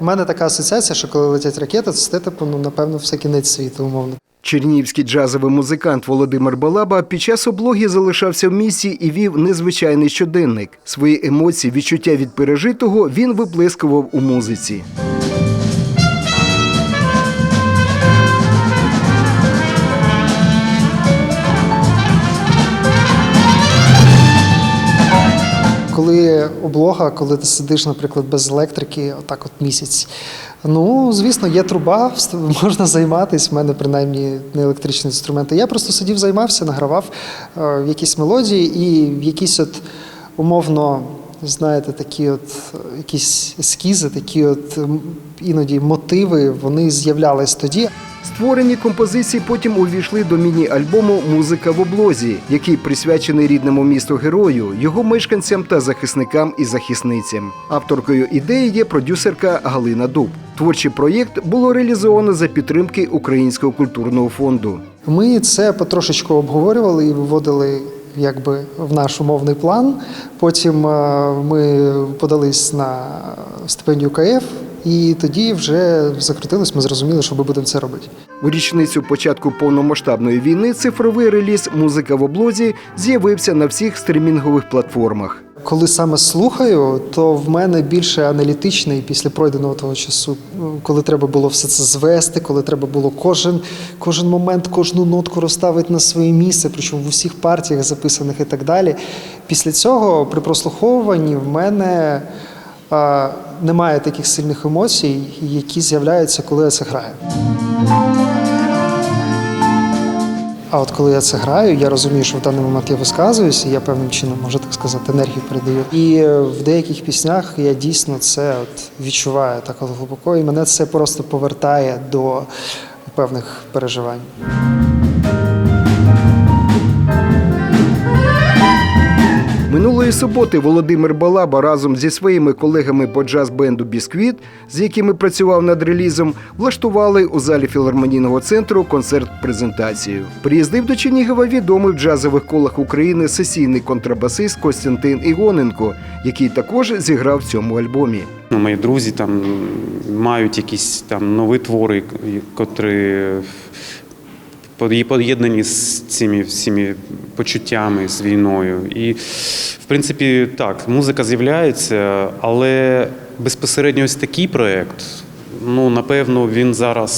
У мене така асоціація, що коли летять ракети, це типу, ну, напевно, все кінець світу, умовно. Чернігівський джазовий музикант Володимир Балаба під час облоги залишався в місті і вів незвичайний щоденник. Свої емоції, відчуття від пережитого він виплескував у музиці. Коли облога, коли ти сидиш, наприклад, без електрики, отак от місяць. Ну, звісно, є труба, можна займатися. в мене принаймні не електричні інструменти. Я просто сидів, займався, награвав е, якісь мелодії і в якісь от умовно, знаєте, такі от е, якісь ескізи, такі от іноді мотиви, вони з'являлись тоді. Створені композиції потім увійшли до міні-альбому Музика в облозі, який присвячений рідному місту герою, його мешканцям та захисникам і захисницям. Авторкою ідеї є продюсерка Галина Дуб. Творчий проєкт було реалізовано за підтримки Українського культурного фонду. Ми це потрошечку обговорювали і виводили якби в наш умовний план. Потім е, ми подались на стипендію КФ, і тоді вже закрутились, ми зрозуміли, що ми будемо це робити. У річницю початку повномасштабної війни цифровий реліз Музика в облозі з'явився на всіх стрімінгових платформах. Коли саме слухаю, то в мене більше аналітичний після пройденого того часу, коли треба було все це звести, коли треба було кожен, кожен момент, кожну нотку розставити на своє місце, причому в усіх партіях записаних і так далі. Після цього при прослуховуванні в мене а, немає таких сильних емоцій, які з'являються, коли я це граю. А от коли я це граю, я розумію, що в даний момент я висказуюся, я певним чином, можу так сказати, енергію передаю. І е, в деяких піснях я дійсно це от відчуваю так от глибоко, і мене це просто повертає до певних переживань. Минулої суботи Володимир Балаба разом зі своїми колегами по джаз-бенду Бісквіт, з якими працював над релізом, влаштували у залі філармонійного центру концерт-презентацію. Приїздив до Чернігова відомий в джазових колах України сесійний контрабасист Костянтин Ігоненко, який також зіграв в цьому альбомі. Ну, Мої друзі там мають якісь там нові твори, котрі поєднані з цими всіми почуттями з війною. І, в принципі, так, музика з'являється, але безпосередньо ось такий проєкт, ну, напевно, він зараз,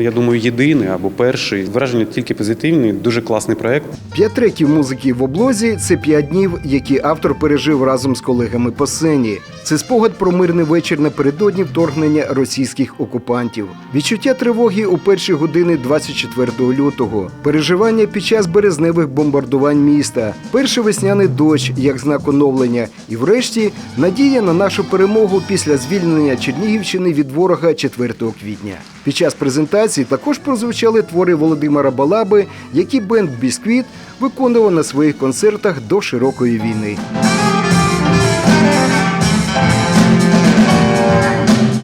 я думаю, єдиний або перший. Враження тільки позитивні, дуже класний проєкт. П'ять третів музики в облозі це п'ять днів, які автор пережив разом з колегами по сцені. Це спогад про мирний вечір напередодні вторгнення російських окупантів. Відчуття тривоги у перші години 24 лютого, переживання під час березневих бомбардувань міста, перший весняний дощ як знак оновлення, і врешті надія на нашу перемогу після звільнення Чернігівщини від ворога 4 квітня. Під час презентації також прозвучали твори Володимира Балаби, які бенд Бісквіт виконував на своїх концертах до широкої війни.